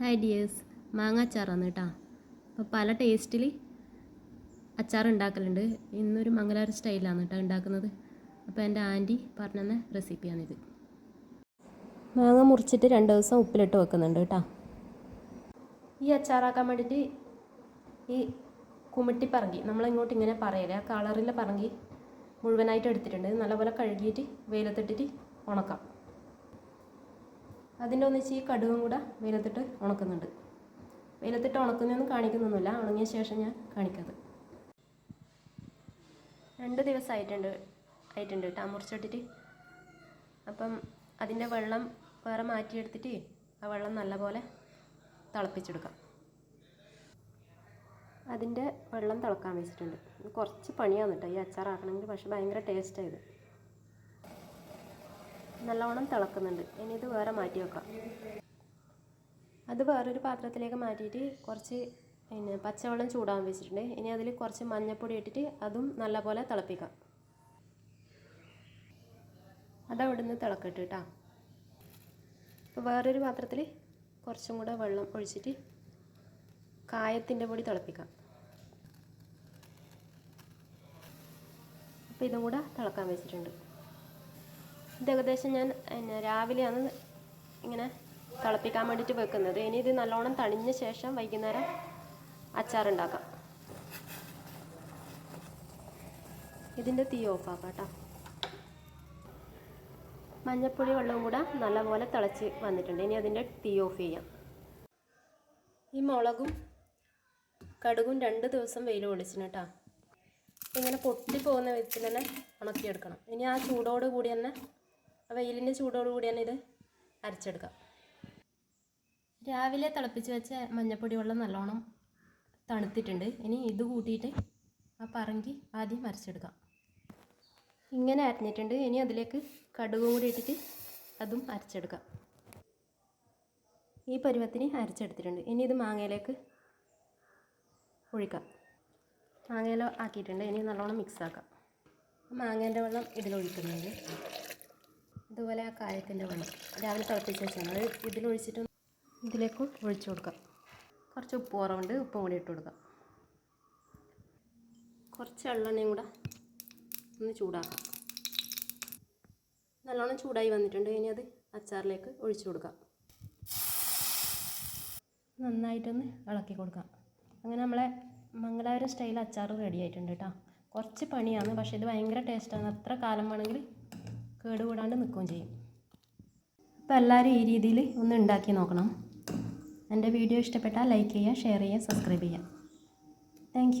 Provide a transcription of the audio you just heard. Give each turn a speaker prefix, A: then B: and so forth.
A: Hi dears മാങ്ങ അച്ചാറാണ് കേട്ടോ. അപ്പോൾ പല ടേസ്റ്റിൽ അച്ചാർ ഉണ്ടാക്കലുണ്ട്. ഇന്നൊരു മംഗലാരം സ്റ്റൈലാണ് കേട്ടോ ഉണ്ടാക്കുന്നത്. അപ്പോൾ എന്റെ ആന്റി പറഞ്ഞ റെസിപ്പിയാണിത് മാങ്ങ മുറിച്ചിട്ട് രണ്ട് ദിവസം ഉപ്പിലിട്ട് വെക്കുന്നുണ്ട് കേട്ടോ. ഈ അച്ചാറാക്കാൻ വേണ്ടിയിട്ട് ഈ കുമിട്ടി പറങ്കി നമ്മളിങ്ങോട്ട് ഇങ്ങനെ പറയല്ലേ ആ കളറിലെ പറങ്കി മുഴുവനായിട്ട് എടുത്തിട്ടുണ്ട്. നല്ലപോലെ കഴുകിയിട്ട് വെയിലത്തിട്ടിട്ട് ഉണക്കാം. അതിന്റെ ഒന്നിച്ച് ഈ കടുകും കൂടെ വെയിലത്തിട്ട് ഉണക്കുന്നുണ്ട്. വെയിലത്തിട്ട് ഉണക്കുന്നതൊന്നും കാണിക്കുന്നൊന്നുമില്ല. ഉണങ്ങിയ ശേഷം ഞാൻ കാണിക്കാതെ. രണ്ട് ദിവസം ആയിട്ടുണ്ട് കേട്ടോ മുറിച്ചിട്ടിട്ട് അപ്പം അതിന്റെ വെള്ളം വേറെ മാറ്റിയെടുത്തിട്ട് ആ വെള്ളം നല്ലപോലെ തിളപ്പിച്ചെടുക്കാം. അതിന്റെ വെള്ളം തിളക്കാൻ വെച്ചിട്ടുണ്ട്. കുറച്ച് പണിയാണ് കേട്ടോ. ഈ അച്ചാറാക്കണമെങ്കിൽ പക്ഷെ ഭയങ്കര ടേസ്റ്റായത് നല്ലവണ്ണം തിളക്കുന്നുണ്ട്. ഇനി ഇത് വേറെ മാറ്റി വെക്കാം. അത് വേറൊരു പാത്രത്തിലേക്ക് മാറ്റിയിട്ട് കുറച്ച് പിന്നെ പച്ചവെള്ളം ചൂടാൻ വെച്ചിട്ടുണ്ട്. ഇനി അതിൽ കുറച്ച് മഞ്ഞൾപ്പൊടി ഇട്ടിട്ട് അതും നല്ലപോലെ തിളപ്പിക്കാം. അതവിടുന്ന് തിളക്കട്ടെ കേട്ടോ അപ്പോൾ വേറൊരു പാത്രത്തിൽ കുറച്ചും കൂടെ വെള്ളം ഒഴിച്ചിട്ട് കായത്തിന്റെ പൊടി തിളപ്പിക്കാം. അപ്പോൾ ഇതും കൂടെ തിളക്കാൻ വെച്ചിട്ടുണ്ട്. ഇത് ഏകദേശം ഞാൻ രാവിലെയാണ് ഇങ്ങനെ തിളപ്പിക്കാൻ വേണ്ടിയിട്ട് വെക്കുന്നത്. ഇനി ഇത് നല്ലോണം തണിഞ്ഞ ശേഷം വൈകുന്നേരം അച്ചാറുണ്ടാക്കാം. ഇതിന്റെ തീ ഓഫാക്കാം കേട്ടോ മഞ്ഞപ്പൊടി വെള്ളവും കൂടെ നല്ലപോലെ തിളച്ച് വന്നിട്ടുണ്ട്. ഇനി അതിന്റെ തീ ഓഫ് ചെയ്യാം. ഈ മുളകും കടുകും രണ്ട് ദിവസം വെയിൽ ഒളിച്ചിന് കേട്ടോ. ഇങ്ങനെ പൊട്ടി പോകുന്ന വിധത്തിൽ തന്നെ ഉണക്കിയെടുക്കണം. ഇനി ആ ചൂടോട് കൂടി തന്നെ വെയിലിന്റെ ചൂടോടുകൂടിയാണ് ഇത് അരച്ചെടുക്കാം. രാവിലെ തിളപ്പിച്ച് വെച്ച മഞ്ഞപ്പൊടി വെള്ളം നല്ലോണം തണുത്തിട്ടുണ്ട്. ഇനി ഇത് കൂട്ടിയിട്ട് ആ പറങ്കി ആദ്യം അരച്ചെടുക്കാം. ഇങ്ങനെ അരഞ്ഞിട്ടുണ്ട്. ഇനി അതിലേക്ക് കടുകും കൂടി ഇട്ടിട്ട് അതും അരച്ചെടുക്കാം. ഈ പരുവത്തിന് അരച്ചെടുത്തിട്ടുണ്ട്. ഇനി ഇത് മാങ്ങയിലേക്ക് ഒഴിക്കാം. മാങ്ങയില ആക്കിയിട്ടുണ്ട്. ഇനി നല്ലോണം മിക്സ് ആക്കാം. മാങ്ങേന്റെ വെള്ളം ഇതിലൊഴിക്കുന്നുണ്ട്. അതുപോലെ ആ കായത്തിന്റെ വെള്ളം രാവിലെ തിളപ്പിച്ച് വെച്ചാൽ അത് ഇതിലൊഴിച്ചിട്ട് ഇതിലേക്ക് ഒഴിച്ചു കൊടുക്കാം. കുറച്ച് ഉപ്പ് കുറവുണ്ട്. ഉപ്പും കൂടി ഇട്ട് കൊടുക്കാം. കുറച്ച് എള്ളെണ്ണയും കൂടെ ഒന്ന് ചൂടാക്കാം. നല്ലോണം ചൂടായി വന്നിട്ടുണ്ട്. ഇനി അത് അച്ചാറിലേക്ക് ഒഴിച്ചു കൊടുക്കാം. നന്നായിട്ടൊന്ന് ഇളക്കി കൊടുക്കാം. അങ്ങനെ നമ്മളെ മംഗലാപുരം സ്റ്റൈൽ അച്ചാർ റെഡി ആയിട്ടുണ്ട് കേട്ടോ. കുറച്ച് പണിയാണ് പക്ഷേ ഇത് ഭയങ്കര ടേസ്റ്റാണ് എത്ര കാലം വേണമെങ്കിൽ കേടുകൂടാണ്ട് നിൽക്കുകയും ചെയ്യും. അപ്പോൾ എല്ലാവരും ഈ രീതിയിൽ ഒന്ന് ഉണ്ടാക്കി നോക്കണം. എന്റെ വീഡിയോ ഇഷ്ടപ്പെട്ടാൽ ലൈക്ക് ചെയ്യുക ഷെയർ ചെയ്യുക സബ്സ്ക്രൈബ് ചെയ്യുക. താങ്ക്